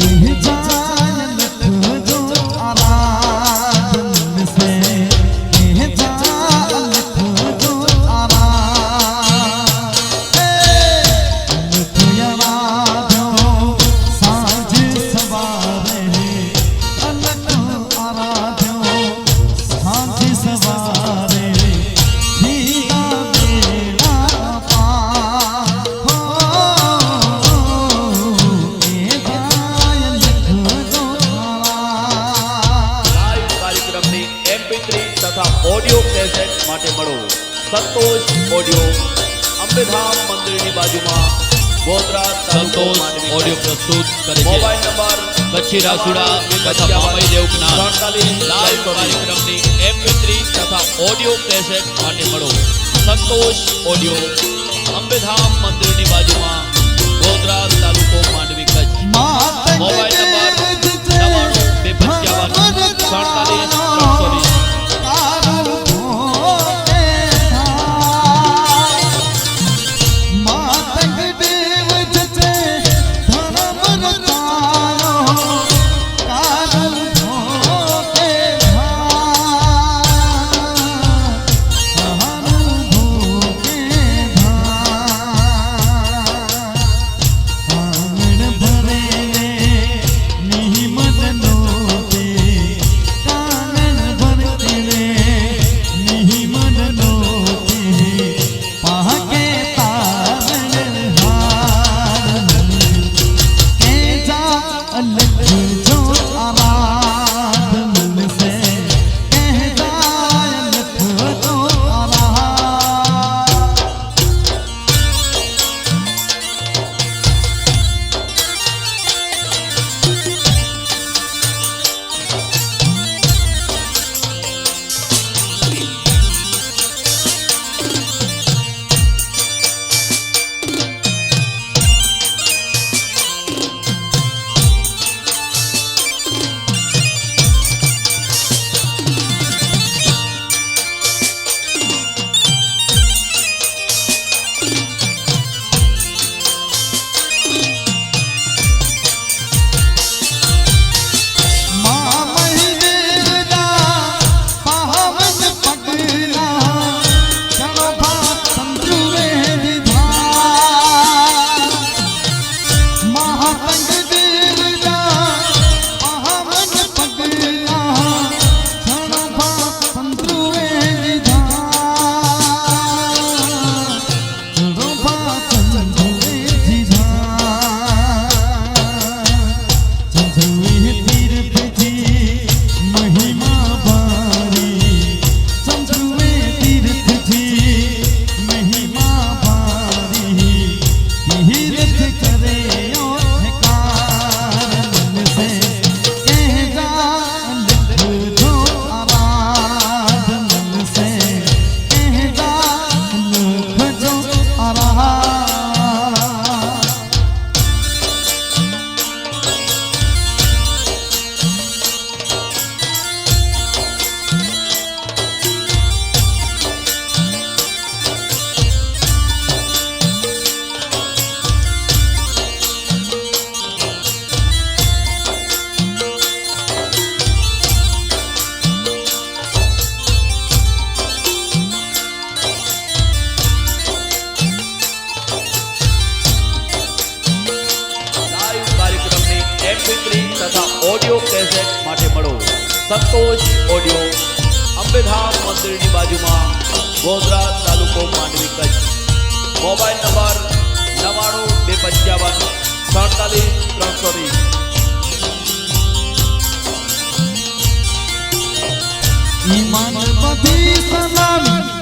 in Santosh audio Ambedham મંદિરની બાજુમાં ગોધરા તાલુકો સંતોષ માંડવી ઓડિયો પ્રસ્તુત કરે છે મોબાઈલ નંબર કચ્છી રાસુડા તથા મામઈ દેવકના લાઈવ કાર્યક્રમની MP3 તથા ઓડિયો કેસેટ માટે મળો સંતોષ ઓડિયો અંબેધામ મંદિરની બાજુમાં ગોધરા તાલુકો માંડવી કચ્છ મોબાઈલ નંબર નવ્વાણું બે પંચાવન સડતાલીસ ઓડિયો કેસેટ માટે મળો સંતોષ ઓડિયો અંબેધામ મંદિરની બાજુમાં ગોધરા તાલુકો માંડવી કચ્છ મોબાઈલ નંબર નવ્વાણું બે પંચાવન સડતાલીસ ત્રણસો વીસ ઈમાન બધી સલામી હલે ગમ